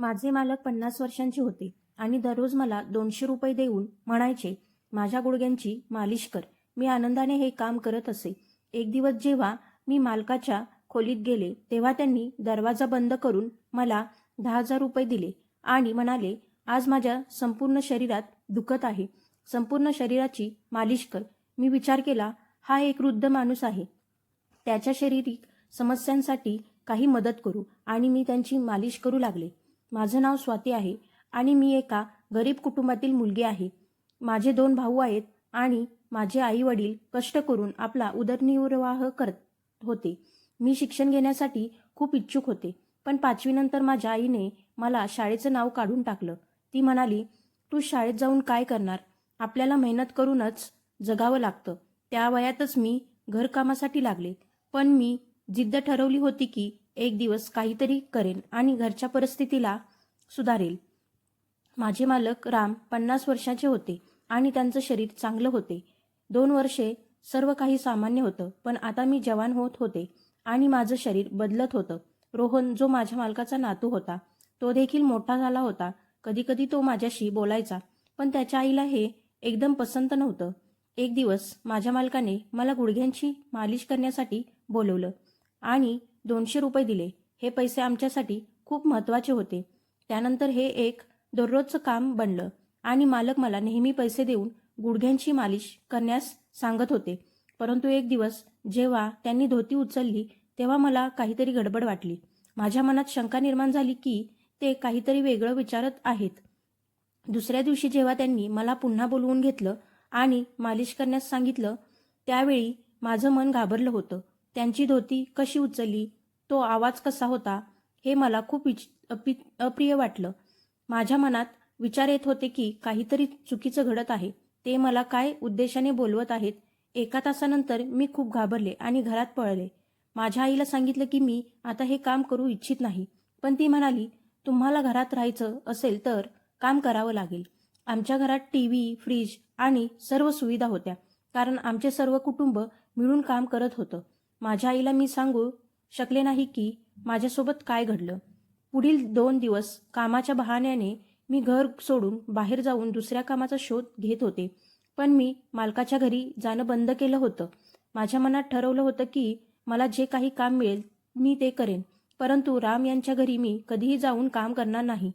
माझे मालक पन्नास वर्षांचे होते आणि दररोज मला दोनशे रुपये देऊन म्हणायचे माझ्या गुडघ्यांची मालिश कर. मी आनंदाने हे काम करत असे. एक दिवस जेव्हा मी मालकाच्या खोलीत गेले तेव्हा त्यांनी दरवाजा बंद करून मला दहा हजार रुपये दिले आणि म्हणाले आज माझ्या संपूर्ण शरीरात दुखत आहे. संपूर्ण शरीराची मालिश कर. मी विचार केला हा एक वृद्ध माणूस आहे. त्याच्या शारीरिक समस्यांसाठी काही मदत करू. आणि मी त्यांची मालिश करू लागले. माझं नाव स्वाती आहे आणि मी एका गरीब कुटुंबातील मुलगी आहे. माझे दोन भाऊ आहेत आणि माझे आई वडील कष्ट करून आपला उदरनिर्वाह करत होते. मी शिक्षण घेण्यासाठी खूप इच्छुक होते पण पाचवीनंतर माझ्या आईने मला शाळेचं नाव काढून टाकलं. ती म्हणाली तू शाळेत जाऊन काय करणार? आपल्याला मेहनत करूनच जगावं लागतं. त्या वयातच मी घरकामासाठी लागले. पण मी जिद्द ठरवली होती की एक दिवस काहीतरी करेन आणि घरच्या परिस्थितीला सुधारेल. माझे मालक राम पन्नास वर्षाचे होते आणि त्यांचं शरीर चांगलं होते. दोन वर्षे सर्व काही सामान्य होतं पण आता मी जवान होत होते आणि माझं शरीर बदलत होतं. रोहन जो माझ्या मालकाचा नातू होता तो देखील मोठा झाला होता. कधीकधी तो माझ्याशी बोलायचा पण त्याच्या आईला हे एकदम पसंत नव्हतं. एक दिवस माझ्या मालकाने मला गुडघ्यांची मालिश करण्यासाठी बोलवलं आणि दोनशे रुपये दिले. हे पैसे आमच्यासाठी खूप महत्त्वाचे होते. त्यानंतर हे एक दररोजचं काम बनलं आणि मालक मला नेहमी पैसे देऊन गुडघ्यांची मालिश करण्यास सांगत होते. परंतु एक दिवस जेव्हा त्यांनी धोती उचलली तेव्हा मला काहीतरी गडबड वाटली. माझ्या मनात शंका निर्माण झाली की ते काहीतरी वेगळं विचारत आहेत. दुसऱ्या दिवशी जेव्हा त्यांनी मला पुन्हा बोलवून घेतलं आणि मालिश करण्यास सांगितलं त्यावेळी माझं मन घाबरलं होतं. त्यांची धोती कशी उचलली तो आवाज कसा होता हे मला खूप इच अपि अप्रिय वाटलं. माझ्या मनात विचार येत होते की काहीतरी चुकीचं घडत आहे. ते मला काय उद्देशाने बोलवत आहेत एका तासानंतर मी खूप घाबरले आणि घरात पळले. माझ्या आईला सांगितलं की मी आता हे काम करू इच्छित नाही. पण ती म्हणाली तुम्हाला घरात राहायचं असेल तर काम करावं लागेल. आमच्या घरात टी व्ही फ्रीज आणि सर्व सुविधा होत्या. कारण आमचे सर्व कुटुंब मिळून काम करत होतं. माझ्या आईला मी सांगू शकले नाही की माझ्यासोबत काय घडलं. पुढील दोन दिवस कामाच्या बहाण्याने मी घर सोडून बाहेर जाऊन दुसऱ्या कामाचा शोध घेत होते. पण मी मालकाच्या घरी जाणं बंद केलं होतं. माझ्या मनात ठरवलं होतं की मला जे काही काम मिळेल मी ते करेन. परंतु राम यांच्या घरी मी कधीही जाऊन काम करणार नाही.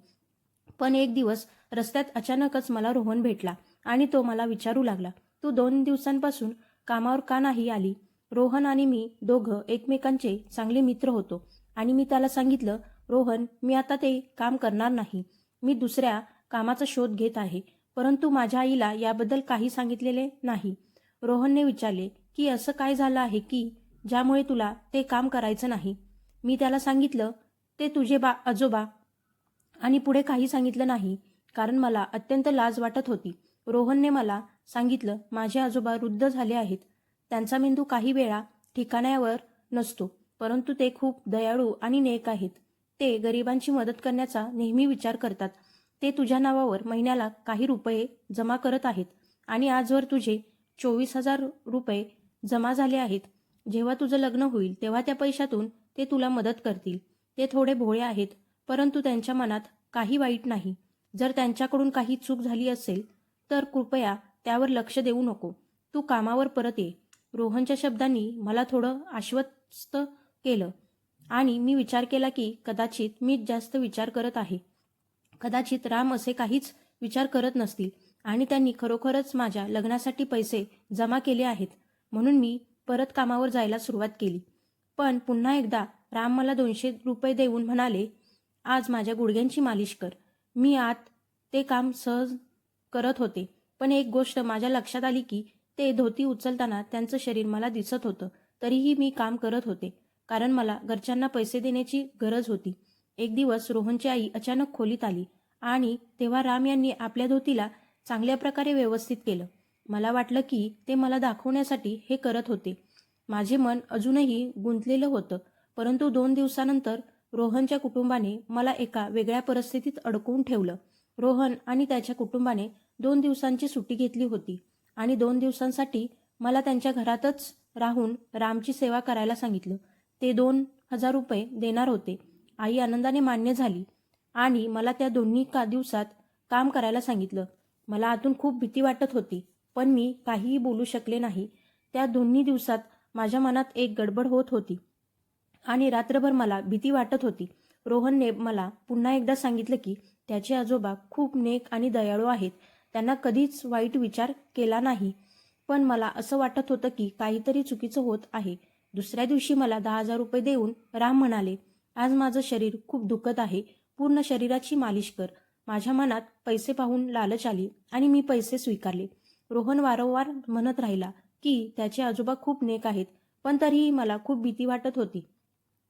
पण एक दिवस रस्त्यात अचानकच मला रोहन भेटला आणि तो मला विचारू लागला. तू दोन दिवसांपासून कामावर का नाही आली? रोहन आणि मी दोघं एकमेकांचे चांगले मित्र होतो. आणि मी त्याला सांगितलं रोहन मी आता ते काम करणार नाही. मी दुसऱ्या कामाचा शोध घेत आहे. परंतु माझ्या आईला याबद्दल काही सांगितलेले नाही. रोहनने विचारले की असं काय झालं आहे की ज्यामुळे तुला ते काम करायचं नाही? मी त्याला सांगितलं ते तुझे बा आजोबा आणि पुढे काही सांगितलं नाही कारण मला अत्यंत लाज वाटत होती. रोहनने मला सांगितलं माझे आजोबा वृद्ध झाले आहेत. त्यांचा मेंदू काही वेळा ठिकाण्यावर नसतो परंतु ते खूप दयाळू आणि नेक आहेत. ते गरिबांची मदत करण्याचा नेहमी विचार करतात. ते तुझ्या नावावर महिन्याला काही रुपये जमा करत आहेत आणि आजवर तुझे चोवीस हजार रुपये जमा झाले आहेत. जेव्हा तुझं लग्न होईल तेव्हा त्या पैशातून ते तुला मदत करतील. ते थोडे भोळे आहेत परंतु त्यांच्या मनात काही वाईट नाही. जर त्यांच्याकडून काही चूक झाली असेल तर कृपया त्यावर लक्ष देऊ नको. तू कामावर परत ये. रोहनच्या शब्दांनी मला थोडं आश्वस्त केलं. आणि मी विचार केला की कदाचित मीच जास्त विचार करत आहे. कदाचित राम असे काहीच विचार करत नसतील आणि त्यांनी खरोखरच माझ्या लग्नासाठी पैसे जमा केले आहेत. म्हणून मी परत कामावर जायला सुरुवात केली. पण पुन्हा एकदा राम मला दोनशे रुपये देऊन म्हणाले आज माझ्या गुडघ्यांची मालिश कर. मी आत ते काम सहज करत होते. पण एक गोष्ट माझ्या लक्षात आली की ते धोती उचलताना त्यांचं शरीर मला दिसत होतं. तरीही मी काम करत होते. कारण मला घरच्यांना पैसे देण्याची गरज होती. एक दिवस रोहनची आई अचानक खोलीत आली आणि तेव्हा राम यांनी आपल्या धोतीला चांगल्या प्रकारे व्यवस्थित केलं. मला वाटलं की ते मला दाखवण्यासाठी हे करत होते. माझे मन अजूनही गुंतलेलं होतं. परंतु दोन दिवसानंतर रोहनच्या कुटुंबाने मला एका वेगळ्या परिस्थितीत अडकवून ठेवलं. रोहन आणि त्याच्या कुटुंबाने दोन दिवसांची सुट्टी घेतली होती. आणि दोन दिवसांसाठी मला त्यांच्या घरातच राहून रामची सेवा करायला सांगितलं. ते दोन हजार रुपये देणार होते. आई आनंदाने मान्य झाली आणि मला त्या दोन्ही का दिवसात काम करायला सांगितलं. मला आतून खूप भीती वाटत होती पण मी काहीही बोलू शकले नाही. त्या दोन्ही दिवसात माझ्या मनात एक गडबड होत होती आणि रात्रभर मला भीती वाटत होती. रोहनने मला पुन्हा एकदा सांगितलं की त्याचे आजोबा खूप नेक आणि दयाळू आहेत. त्यांना कधीच वाईट विचार केला नाही. पण मला असं वाटत होतं की काहीतरी चुकीचं होत आहे. दुसऱ्या दिवशी मला दहा हजार रुपये देऊन राम म्हणाले आज माझं शरीर खूप दुखत आहे. पूर्ण शरीराची मालिश कर. माझ्या मनात पैसे पाहून लालच आली आणि मी पैसे स्वीकारले. रोहन वारंवार म्हणत राहिला की त्याचे आजोबा खूप नेक आहेत पण तरीही मला खूप भीती वाटत होती.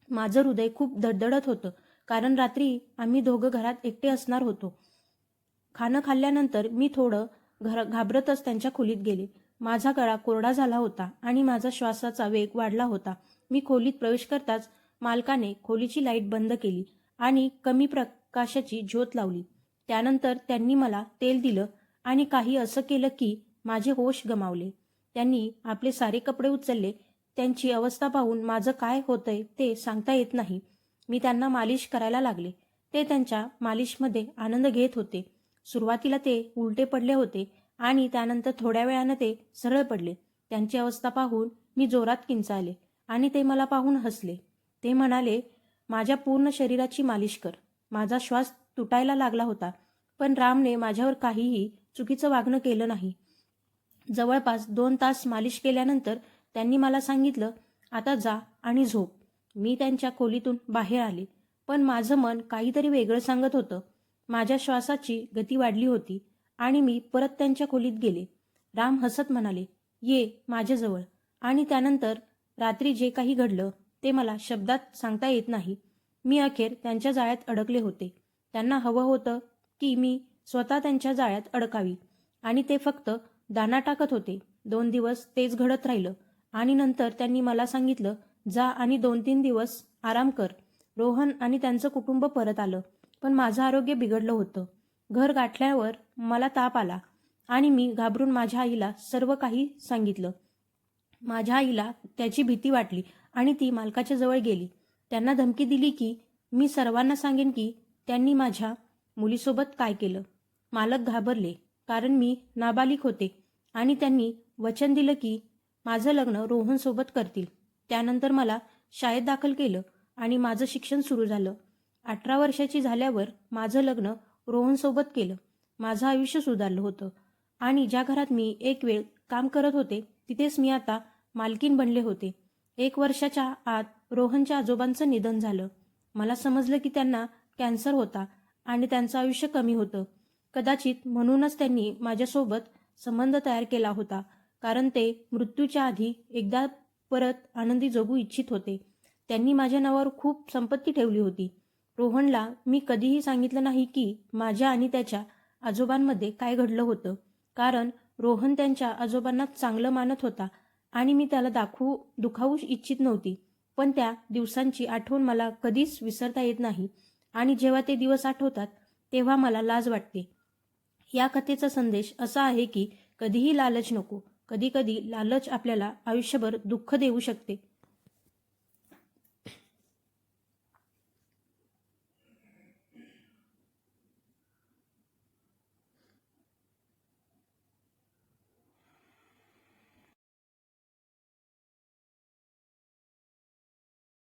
माझं हृदय खूप धडधडत होतं. कारण रात्री आम्ही दोघं घरात एकटे असणार होतो. खाणं खाल्ल्यानंतर मी थोडं घर घाबरतच त्यांच्या खोलीत गेले. माझा गळा कोरडा झाला होता आणि माझा श्वासाचा वेग वाढला होता. मी खोलीत प्रवेश करताच मालकाने खोलीची लाइट बंद केली आणि कमी प्रकाशाची ज्योत लावली. त्यानंतर त्यांनी मला तेल दिलं आणि काही असं केलं की माझे होश गमावले. त्यांनी आपले सारे कपडे उचलले. त्यांची अवस्था पाहून माझं काय होतंय ते सांगता येत नाही. मी त्यांना मालिश करायला लागले. ते त्यांच्या मालिशमध्ये आनंद घेत होते. सुरुवातीला ते उलटे पडले होते आणि त्यानंतर थोड्या वेळानं ते सरळ पडले. त्यांची अवस्था पाहून मी जोरात किंचाळले आणि ते मला पाहून हसले. ते म्हणाले माझ्या पूर्ण शरीराची मालिश कर. माझा श्वास तुटायला लागला होता पण रामने माझ्यावर काहीही चुकीचं वागणं केलं नाही. जवळपास दोन तास मालिश केल्यानंतर त्यांनी मला सांगितलं आता जा आणि झोप. मी त्यांच्या खोलीतून बाहेर आले पण माझं मन काहीतरी वेगळं सांगत होतं. माझ्या श्वासाची गती वाढली होती आणि मी परत त्यांच्या खोलीत गेले. राम हसत म्हणाले ये माझ्याजवळ. आणि त्यानंतर रात्री जे काही घडलं ते मला शब्दात सांगता येत नाही. मी अखेर त्यांच्या जाळ्यात अडकले होते. त्यांना हवं होतं की मी स्वतः त्यांच्या जाळ्यात अडकावी. आणि ते फक्त दाना टाकत होते. दोन दिवस तेच घडत राहिलं. आणि नंतर त्यांनी मला सांगितलं जा आणि दोन तीन दिवस आराम कर. रोहन आणि त्यांचं कुटुंब परत आलं. पण माझं आरोग्य बिघडलं होतं. घर गाठल्यावर मला ताप आला आणि मी घाबरून माझ्या आईला सर्व काही सांगितलं. माझ्या आईला त्याची भीती वाटली आणि ती मालकाच्या जवळ गेली. त्यांना धमकी दिली की मी सर्वांना सांगेन की त्यांनी माझ्या मुलीसोबत काय केलं. मालक घाबरले कारण मी नाबालिक होते आणि त्यांनी वचन दिलं की माझं लग्न रोहनसोबत करतील. त्यानंतर मला शाळेत दाखल केलं आणि माझं शिक्षण सुरू झालं. अठरा वर्षाची झाल्यावर माझं लग्न रोहनसोबत केलं. माझं आयुष्य सुधारलं होतं. आणि ज्या घरात मी एक वेळ काम करत होते तिथेच मी आता मालकीन बनले होते. एक वर्षाच्या आत रोहनच्या आजोबांचं निधन झालं. मला समजलं की त्यांना कॅन्सर होता आणि त्यांचं आयुष्य कमी होतं. कदाचित म्हणूनच त्यांनी माझ्यासोबत संबंध तयार केला होता कारण ते मृत्यूच्या आधी एकदा परत आनंदी जगू इच्छित होते. त्यांनी माझ्या नावावर खूप संपत्ती ठेवली होती. रोहनला मी कधीही सांगितलं नाही की माझ्या आणि त्याच्या आजोबांमध्ये काय घडलं होतं. कारण रोहन त्यांच्या आजोबांना चांगलं मानत होता आणि मी त्याला दाखवू दुखावू इच्छित नव्हती. पण त्या दिवसांची आठवण मला कधीच विसरता येत नाही आणि जेव्हा ते दिवस आठवतात तेव्हा मला लाज वाटते. या कथेचा संदेश असा आहे की कधीही लालच नको. कधीकधी लालच आपल्याला आयुष्यभर दुःख देऊ शकते.